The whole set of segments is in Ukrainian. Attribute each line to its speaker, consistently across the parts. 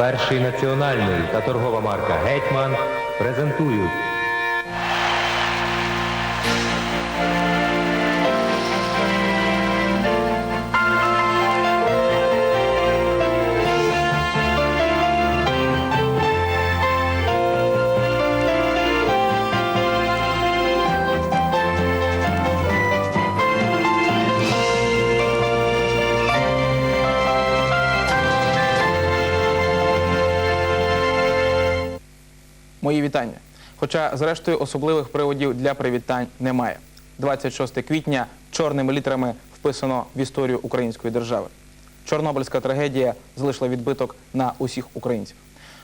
Speaker 1: Перший національний та торгова марка Гетьман презентують
Speaker 2: Зрештою, особливих приводів для привітань немає. 26 квітня чорними літерами вписано в історію української держави. Чорнобильська трагедія залишила відбиток на усіх українців.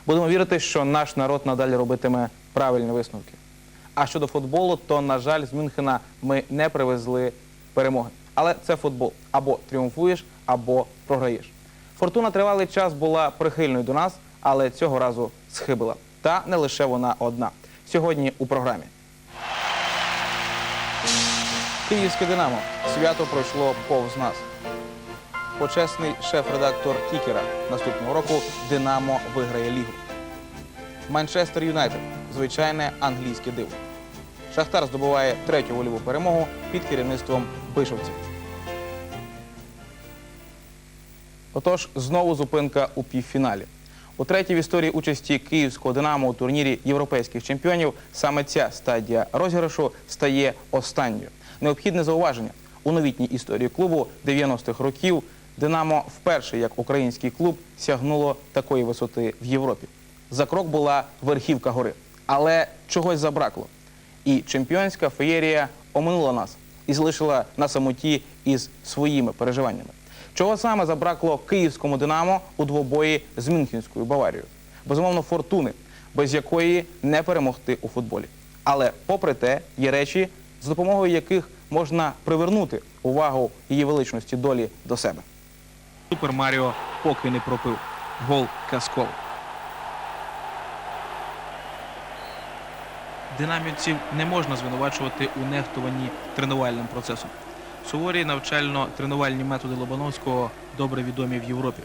Speaker 2: Будемо вірити, що наш народ надалі робитиме правильні висновки. А щодо футболу, то, на жаль, з Мюнхена ми не привезли перемоги. Але це футбол. Або тріумфуєш, або програєш. Фортуна тривалий час була прихильною до нас, але цього разу схибила. Та не лише вона одна. Сьогодні у програмі. Київське Динамо. Свято пройшло повз нас. Почесний шеф-редактор Кікера. Наступного року Динамо виграє лігу. Манчестер Юнайтед. Звичайне англійське диво. Шахтар здобуває третю вольову перемогу під керівництвом бишовців. Отож, знову зупинка у півфіналі. Утретє в історії участі київського Динамо у турнірі європейських чемпіонів саме ця стадія розіграшу стає останньою. Необхідне зауваження у новітній історії клубу 90-х років Динамо вперше як український клуб сягнуло такої висоти в Європі. За крок була верхівка гори, але чогось забракло. І чемпіонська феєрія оминула нас і залишила на самоті із своїми переживаннями. Чого саме забракло київському Динамо у двобої з Мюнхенською Баварією? Безумовно, фортуни, без якої не перемогти у футболі. Але, попри те, є речі, за допомогою яких можна привернути увагу її величності долі до себе. Супер Маріо поки не пропив. Гол Каскол. Динамівців не можна звинувачувати у нехтуванні тренувальним процесом. Суворі навчально-тренувальні методи Лобановського добре відомі в Європі.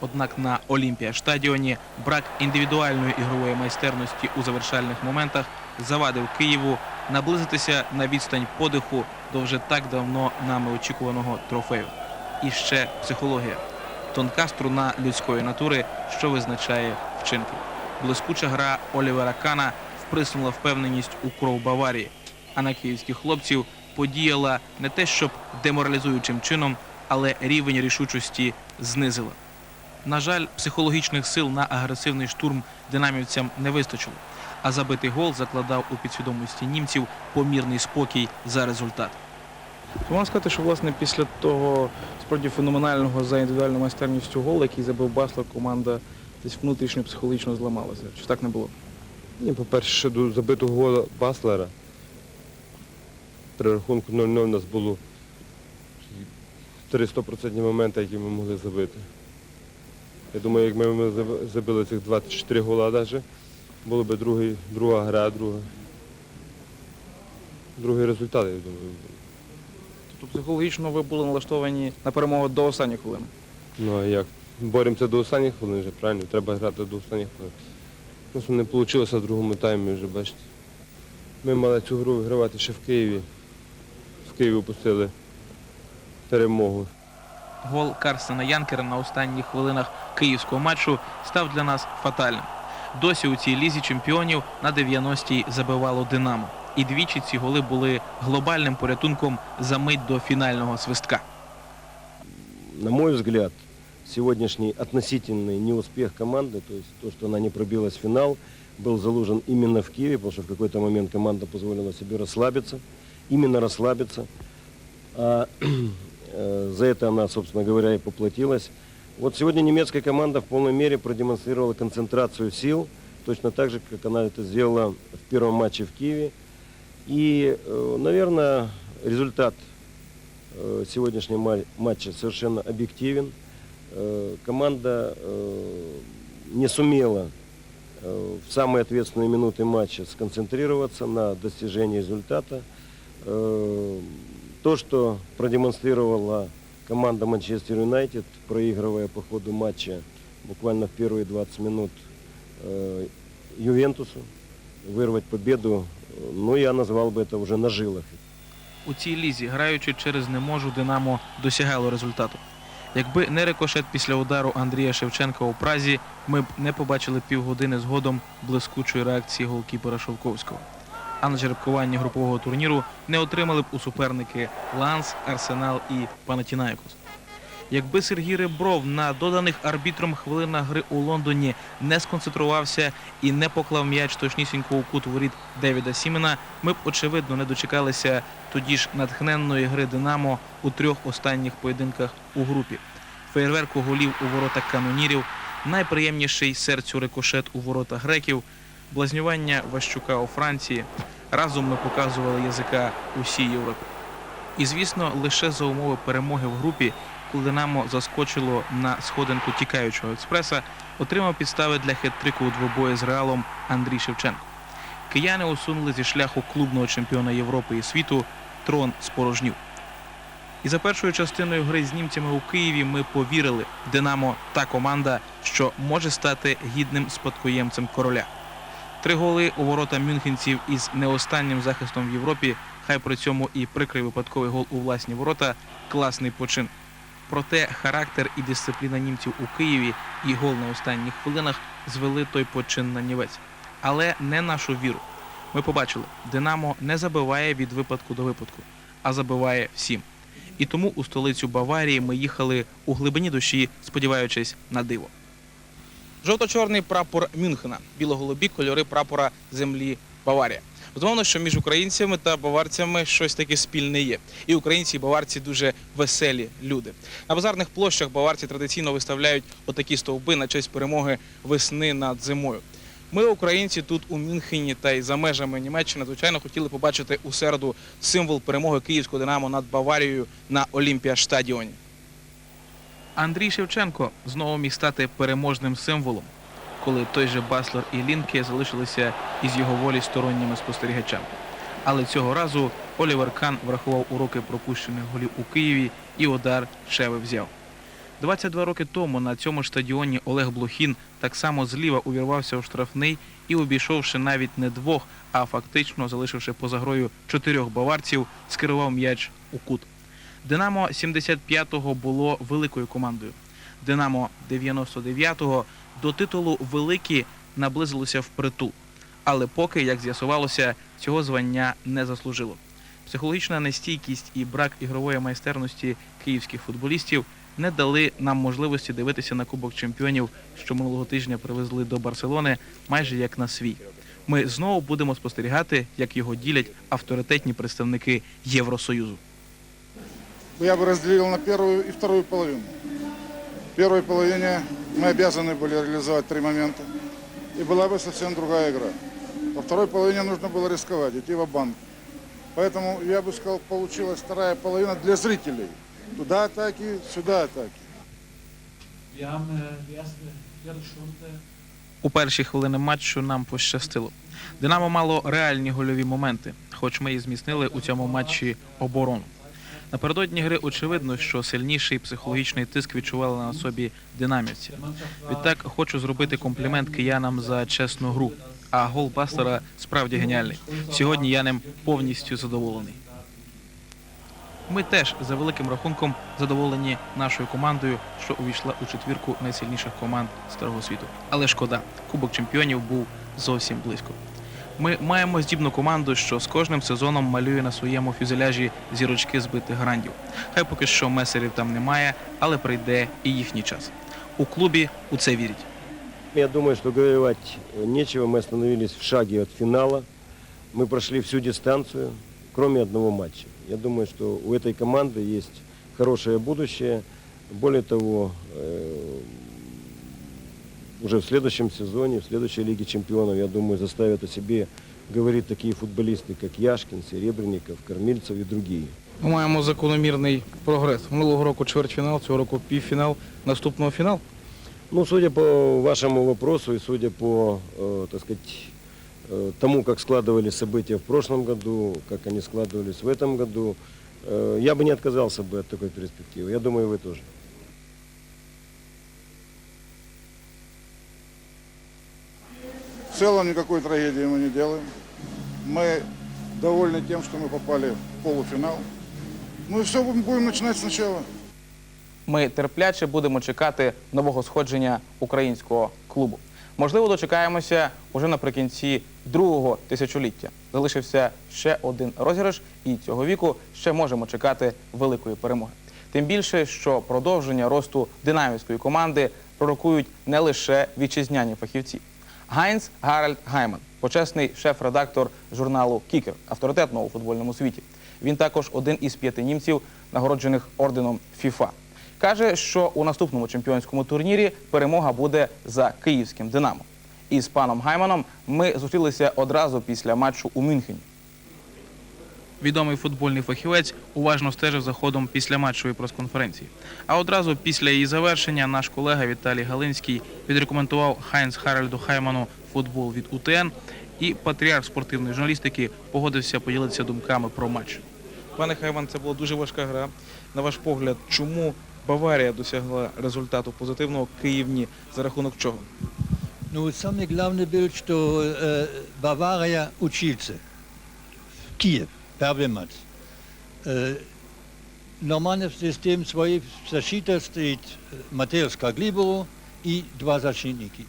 Speaker 2: Однак на Олімпія стадіоні брак індивідуальної ігрової майстерності у завершальних моментах завадив Києву наблизитися на відстань подиху до вже так давно нами очікуваного трофею. І ще психологія тонка струна людської натури, що визначає вчинки. Блискуча гра Олівера Кана вприснула впевненість у кров Баварії, а на київських хлопців подіяла не те, щоб деморалізуючим чином, але рівень рішучості знизила. На жаль, психологічних сил на агресивний штурм динамівцям не вистачило, а забитий гол закладав у підсвідомості німців помірний спокій за результат. Можна сказати, що власне після того справді феноменального за індивідуальною майстерністю голу, який забив Баслер, команда десь внутрішньо психологічно зламалася. Чи так не було?
Speaker 3: Ні, по-перше, до забитого гола Баслера. При рахунку 0-0 у нас було три 100% моменти, які ми могли забити. Я думаю, як ми забили цих 24 гола навіть, було б другий, друга гра, друга. Другий результат, я думаю.
Speaker 2: Тобто психологічно ви були налаштовані на перемогу до останніх хвилин.
Speaker 3: Ну а як? Боремося до останніх хвилин вже, правильно? Треба грати до останніх хвилин. Просто не вийшло в другому таймі вже, бачите. Ми мали цю гру вигравати ще в Києві. В Києві опустили перемогу.
Speaker 2: Гол Карсена Янкера на останніх хвилинах київського матчу став для нас фатальним. Досі у цій лізі чемпіонів на 90-й забивало Динамо. І двічі ці голи були глобальним порятунком за мить до фінального свистка.
Speaker 4: на мой взгляд, сегодняшний относительный неуспех команды, то есть то, что она не пробилась в финал, был заложен именно в Киеве, потому что в какой-то момент команда позволила себе расслабиться, Именно расслабиться. А э, за это она, собственно говоря, и поплатилась. Вот сегодня немецкая команда в полной мере продемонстрировала концентрацию сил, точно так же, как она это сделала в первом матче в Киеве. И, э, наверное, результат э, сегодняшнего ма- матча совершенно объективен. Команда не сумела в самые ответственные минуты матча сконцентрироваться на достижении результата. Э, То, что продемонстрировала команда Манчестер Юнайтед, проигрывая по ходу матча буквально в первые 20 минут э, Ювентусу, вырвать победу. Ну, я назвал бы это уже на жилах.
Speaker 2: У цій лізі, граючи через не можу, Динамо досягало результату. Якби не рикошет після удару Андрія Шевченка у Празі, ми б не побачили півгодини згодом блискучої реакції голкіпера Шовковського. А на жеребкуванні групового турніру не отримали б у суперники Ланс, Арсенал і Панатінаєкос. Якби Сергій Ребров на доданих арбітром хвилинах гри у Лондоні не сконцентрувався і не поклав м'яч точнісінько у кут воріт Девіда Сімена, ми б очевидно не дочекалися тоді ж натхненної гри Динамо у трьох останніх поєдинках у групі. Феєрверку голів у ворота канонірів, найприємніший серцю рикошет у ворота греків, блазнювання Ващука у Франції. Разом ми показували язика усій Європі. І, звісно, лише за умови перемоги в групі, коли Динамо заскочило на сходинку тікаючого експреса, отримав підстави для хет-трику у двобої з Реалом Андрій Шевченко. Кияни усунули зі шляху клубного чемпіона Європи і світу трон спорожнів. І за першою частиною гри з німцями у Києві ми повірили, Динамо та команда, що може стати гідним спадкоємцем короля. Три голи у ворота мюнхенців із не останнім захистом в Європі, хай при цьому і прикрий випадковий гол у власні ворота класний почин. Проте характер і дисципліна німців у Києві і гол на останніх хвилинах звели той почин на нівець. Але не нашу віру. Ми побачили, Динамо не забиває від випадку до випадку, а забиває всім. І тому у столицю Баварії ми їхали у глибині душі, сподіваючись на диво. Жовто-чорний прапор Мюнхена, біло-голубі кольори прапора землі Баварія. Безумовно, що між українцями та баварцями щось таке спільне є. І українці, і баварці дуже веселі люди. На базарних площах баварці традиційно виставляють отакі стовби на честь перемоги весни над зимою. Ми, українці, тут у Мюнхені та й за межами Німеччини, звичайно, хотіли побачити у середу символ перемоги київського динамо над Баварією на Олімпіаштадіоні. Андрій Шевченко знову міг стати переможним символом, коли той же Баслер і Лінке залишилися із його волі сторонніми спостерігачами. Але цього разу Олівер Кан врахував уроки пропущених голів у Києві і удар Шеви взяв. 22 роки тому на цьому стадіоні Олег Блохін так само зліва увірвався у штрафний і, обійшовши навіть не двох, а фактично залишивши поза грою чотирьох баварців, скерував м'яч у кут. Динамо 75-го було великою командою. Динамо 99-го до титулу великі наблизилося впритул. Але поки, як з'ясувалося, цього звання не заслужило. Психологічна нестійкість і брак ігрової майстерності київських футболістів не дали нам можливості дивитися на Кубок чемпіонів, що минулого тижня привезли до Барселони, майже як на свій. Ми знову будемо спостерігати, як його ділять авторитетні представники Євросоюзу
Speaker 5: Я бы разделил на первую и вторую половину. В первой половине мы обязаны были реализовать три момента. И была бы совсем другая игра. Во второй половине нужно было рисковать, идти в банк Поэтому, я бы сказал, получилась вторая половина для зрителей. Туда атаки, сюда атаки.
Speaker 6: Wir haben äh, die erste Viertelstunde
Speaker 2: У перші хвилини матчу нам пощастило. Динамо мало реальні гольові моменти, хоч ми і зміцнили у цьому матчі оборону. Напередодні гри очевидно, що сильніший психологічний тиск відчували на собі динамівці. Відтак хочу зробити комплімент киянам за чесну гру. А гол Бастера справді геніальний. Сьогодні я ним повністю задоволений. Ми теж за великим рахунком задоволені нашою командою, що увійшла у четвірку найсильніших команд старого світу. Але шкода, Кубок чемпіонів був зовсім близько. Ми маємо здібну команду, що з кожним сезоном малює на своєму фюзеляжі зірочки збитих грандів. Хай поки що месерів там немає, але прийде і їхній час. У клубі у це вірять.
Speaker 4: Я думаю, что говорить э, нечего. Мы остановились в шаге от финала. Мы прошли всю дистанцию, кроме одного матча. Я думаю, что у этой команды есть хорошее будущее. Более того, э, уже в следующем сезоне, в следующей Лиге чемпионов, я думаю, заставят о себе говорить такие футболисты, как Яшкин, Серебренников, Кормильцев и другие.
Speaker 2: Ми маємо закономірний прогрес. Минулого року чвертьфінал, цього року півфінал, наступного фінал.
Speaker 4: Ну, судя по вашему вопросу и судя по, э, так сказать, э, тому, как складывались события в прошлом году, как они складывались в этом году, э, я бы не отказался бы от такой перспективы. Я думаю, вы тоже.
Speaker 5: В целом никакой трагедии мы не делаем. Мы довольны тем, что мы попали в полуфинал. Ну и все, будем, будем начинать сначала.
Speaker 2: Ми терпляче будемо чекати нового сходження українського клубу. Можливо, дочекаємося уже наприкінці другого тисячоліття. Залишився ще один розіграш, і цього віку ще можемо чекати великої перемоги. Тим більше, що продовження росту динамівської команди пророкують не лише вітчизняні фахівці. Гайнс Гаральд Гайман, почесний шеф-редактор журналу Кікер, авторитетного у футбольному світі. Він також один із п'яти німців, нагороджених орденом ФІФА. Каже, що у наступному чемпіонському турнірі перемога буде за київським Динамо. І з паном Гайманом ми зустрілися одразу після матчу у Мюнхені. Відомий футбольний фахівець уважно стежив за ходом післяматчевої прес-конференції. А одразу після її завершення наш колега Віталій Галинський відрекомендував Хайнс Харальду Хайману футбол від УТН, і патріарх спортивної журналістики погодився поділитися думками про матч. Пане Хайман, це була дуже важка гра. На ваш погляд, чому Баварія досягла результату позитивного Київ ні? За рахунок чого?
Speaker 7: Ну, самое главное было, что э, Бавария учился. В Киев, первый матч. Э, нормально в системе своей защиты стоит э, Матеус Каглиборо и два защитника.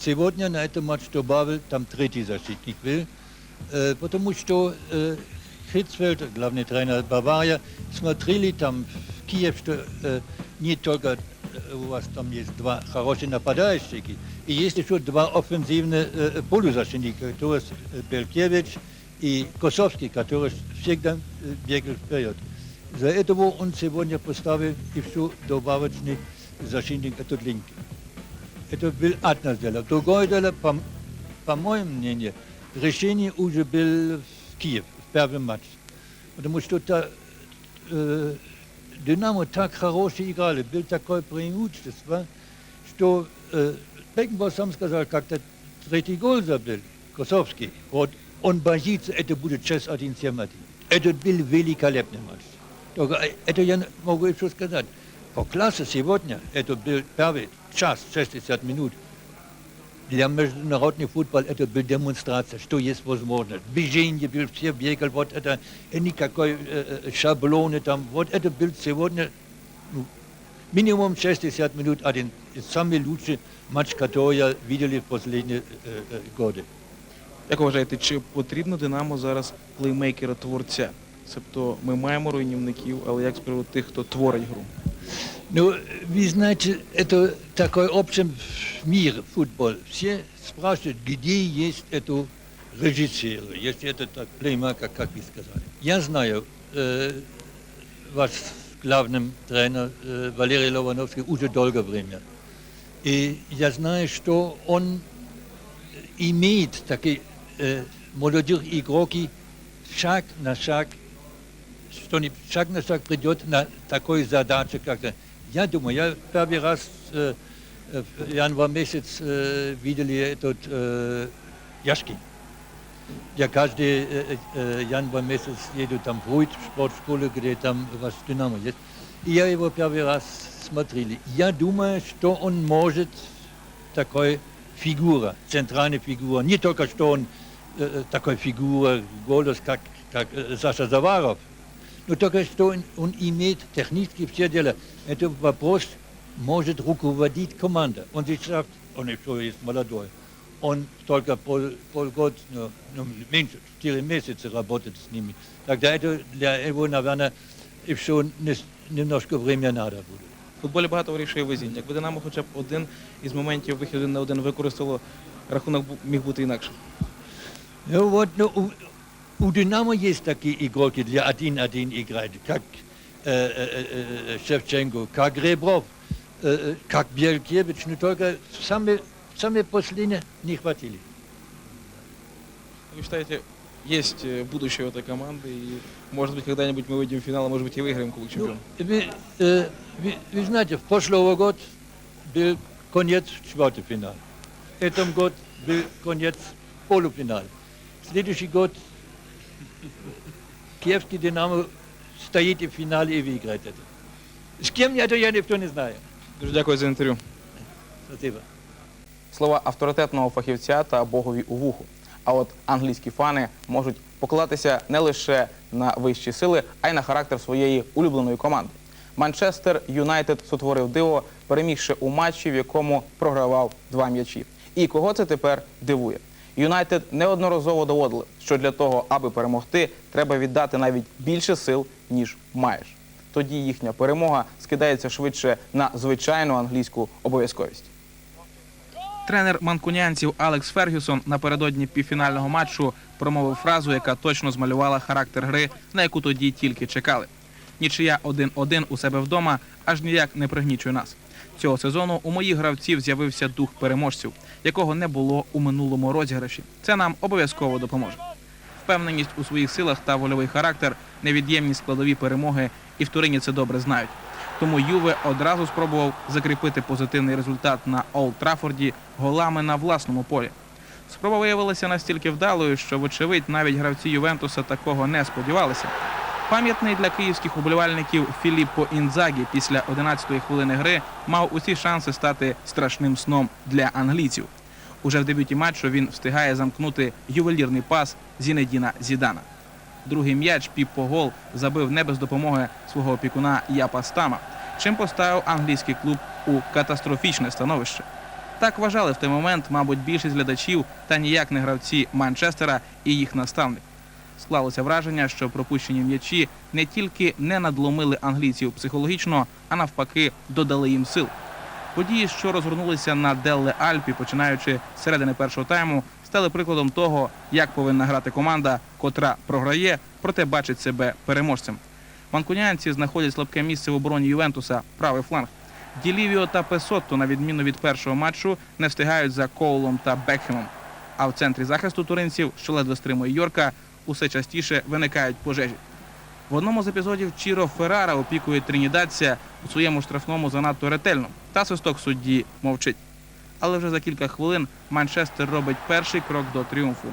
Speaker 7: Сегодня на этом матч добавил там третий защитник был, э, потому что э, Hitzfeld, главный тренер Бавария, смотрели там в Киев, что э, не только э, у вас там есть два хорошие нападающих, и есть еще два офенсивных э, полузащитника, то есть э, Белкевич и Косовский, который всегда э, бегал вперед. За этого он сегодня поставил еще добавочный защитник, этот Линк. Это был одно дело. Другое дело, по, по моему мнению, решение уже было в Киев, в первом матче. Потому что та, э, Динамо так хорошо играли, был такое преимущество, что э, Beckenbauer сам сказал, как-то третий гол забил, Косовский. Вот он боится, это будет 6-1, 7-1. Это был великолепный матч. Только э, это я могу еще сказать. По классе сегодня, это был первый час, 60 минут, для международный футбол это была демонстрация, что есть возможность. Движение был, все бегали, вот это э, никакой э, э, шаблоны там. Вот это был сегодня ну, минимум 60 минут один из самый лучший матч, который я видели в последние э, э, годы.
Speaker 2: Як ви вважаєте, чи потрібно Динамо зараз плеймейкера творця? Тобто ми маємо руйнівників, але як з приводу тих, хто творить гру?
Speaker 7: Ну, вы знаете, это такой общий мир, футбол. Все спрашивают, где есть это режиссеры, если это так, плеймейкер, как вы сказали. Я знаю, э, ваш главный тренер э, Валерий Лобановский уже долгое время. И я знаю, что он имеет такие э, молодых игроки шаг на шаг, что не шаг на шаг придет на такой задачу, как -то. Я думаю, я первый раз э, э, в январь месяц э, видели этот э, Яшкин. Я каждый э, э, январь месяц еду там в Руид, в спортшколу, где там was Динамо есть. И я его первый раз смотрели. Я думаю, что он может такой фигура, центральная фигура. Не только что он э, такой фигура, голос, как, как э, Саша Заваров, но только что он, он имеет технически все дела. Это вопрос, может руководить команда. Он sich schafft, он еще есть молодой. Он только пол, полгода, ну, ну, меньше, четыре месяца работает с ними. Тогда это для его, наверное, еще не- немножко времени надо будет.
Speaker 2: В футболі багато вирішує везіння. Якби Динамо хоча б один із моментів вихід один на один використало, рахунок бу- міг бути інакшим.
Speaker 7: Ну вот, ну, у, у Динамо есть такие игроки для 1-1 играть, как э, э, Шевченко, как Ребров, э, как Белкевич, но только самые, самые последние не хватили.
Speaker 2: Вы считаете, есть будущее у этой команды, и может быть когда-нибудь мы выйдем в финал, а может быть и выиграем Кубок
Speaker 7: Ну,
Speaker 2: чемпионов?
Speaker 7: вы, э, вы, вы знаете, в прошлого года был конец четвертьфинала. В этом году был конец полуфинала. Следующий год Киевский Динамо стоит в финале и выиграет это. С кем это я никто не знаю.
Speaker 2: Дуже дякую за інтерв'ю.
Speaker 7: Спасибо.
Speaker 8: Слова авторитетного фахівця та богові у вуху. А от англійські фани можуть покладатися не лише на вищі сили, а й на характер своєї улюбленої команди. Манчестер Юнайтед сотворив диво, перемігши у матчі, в якому програвав два м'ячі. І кого це тепер дивує? Юнайтед неодноразово доводили, що для того, аби перемогти, треба віддати навіть більше сил, ніж маєш. Тоді їхня перемога скидається швидше на звичайну англійську обов'язковість.
Speaker 2: Тренер манкунянців Алекс Фергюсон напередодні півфінального матчу промовив фразу, яка точно змалювала характер гри, на яку тоді тільки чекали. Нічия 1-1 у себе вдома аж ніяк не пригнічує нас. Цього сезону у моїх гравців з'явився дух переможців, якого не було у минулому розіграші. Це нам обов'язково допоможе. Впевненість у своїх силах та вольовий характер невід'ємні складові перемоги, і в Турині це добре знають. Тому Юве одразу спробував закріпити позитивний результат на Олд Трафорді голами на власному полі. Спроба виявилася настільки вдалою, що, вочевидь, навіть гравці Ювентуса такого не сподівалися. Пам'ятний для київських уболівальників Філіппо Інзагі після 11-ї хвилини гри мав усі шанси стати страшним сном для англійців. Уже в дебюті матчу він встигає замкнути ювелірний пас Зінедіна Зідана. Другий м'яч Піппо Гол забив не без допомоги свого опікуна Япа Стама, чим поставив англійський клуб у катастрофічне становище. Так вважали в той момент, мабуть, більшість глядачів та ніяк не гравці Манчестера і їх наставник. Склалося враження, що пропущені м'ячі не тільки не надломили англійців психологічно, а навпаки додали їм сил. Події, що розгорнулися на Делле Альпі, починаючи з середини першого тайму, стали прикладом того, як повинна грати команда, котра програє, проте бачить себе переможцем. Манкунянці знаходять слабке місце в обороні Ювентуса, правий фланг. Ділівіо та Песотто, на відміну від першого матчу, не встигають за Коулом та Бекхемом. А в центрі захисту туринців, що ледве стримує Йорка, усе частіше виникають пожежі. В одному з епізодів Чіро Феррара опікує тринідадця у своєму штрафному занадто ретельно, та свисток судді мовчить. Але вже за кілька хвилин Манчестер робить перший крок до тріумфу.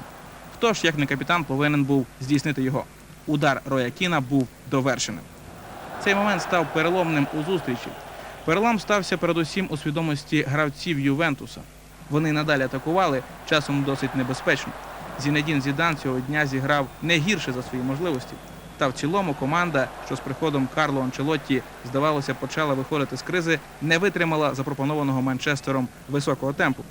Speaker 2: Хто ж, як не капітан, повинен був здійснити його? Удар Роя Кіна був довершеним. Цей момент став переломним у зустрічі. Перелом стався передусім у свідомості гравців Ювентуса. Вони надалі атакували, часом досить небезпечно. Зінедін Зідан цього дня зіграв не гірше за свої можливості. Та в цілому команда, що з приходом Карло Анчелотті, здавалося, почала виходити з кризи, не витримала запропонованого Манчестером високого темпу.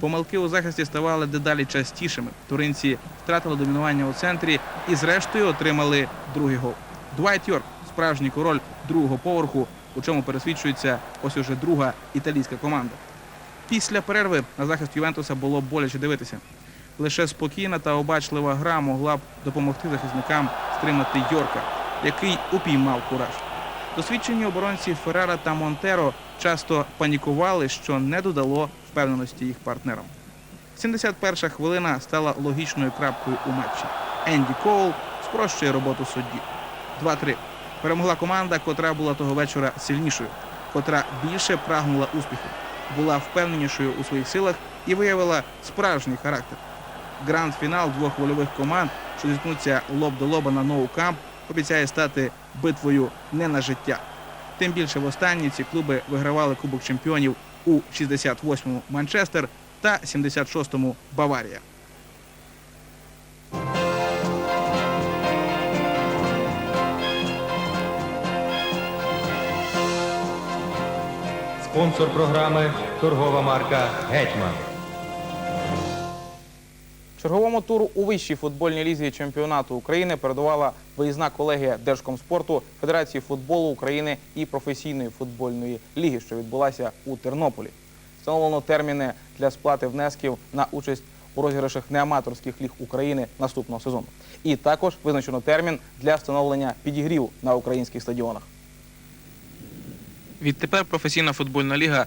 Speaker 2: Помилки у захисті ставали дедалі частішими. Туринці втратили домінування у центрі і, зрештою, отримали другий гол. Двайт Йорк, справжній король другого поверху, у чому пересвідчується ось уже друга італійська команда. Після перерви на захист Ювентуса було боляче дивитися. Лише спокійна та обачлива гра могла б допомогти захисникам стримати Йорка, який упіймав кураж. Досвідчені оборонці Феррара та Монтеро часто панікували, що не додало впевненості їх партнерам. 71 хвилина стала логічною крапкою у матчі. Енді Коул спрощує роботу судді. 2-3. Перемогла команда, котра була того вечора сильнішою, котра більше прагнула успіху, була впевненішою у своїх силах і виявила справжній характер. Гранд-фінал двох вольових команд, що зіткнуться лоб до лоба на ноу камп, обіцяє стати битвою не на життя. Тим більше в останні ці клуби вигравали Кубок чемпіонів у 68-му Манчестер та 76-му Баварія.
Speaker 1: Спонсор програми торгова марка Гетьман.
Speaker 8: Черговому туру у вищій футбольній лізі чемпіонату України передувала виїзна колегія Держкомспорту, Федерації футболу України і професійної футбольної ліги, що відбулася у Тернополі. Встановлено терміни для сплати внесків на участь у розіграшах неаматорських ліг України наступного сезону. І також визначено термін для встановлення підігріву на українських стадіонах.
Speaker 2: Відтепер професійна футбольна ліга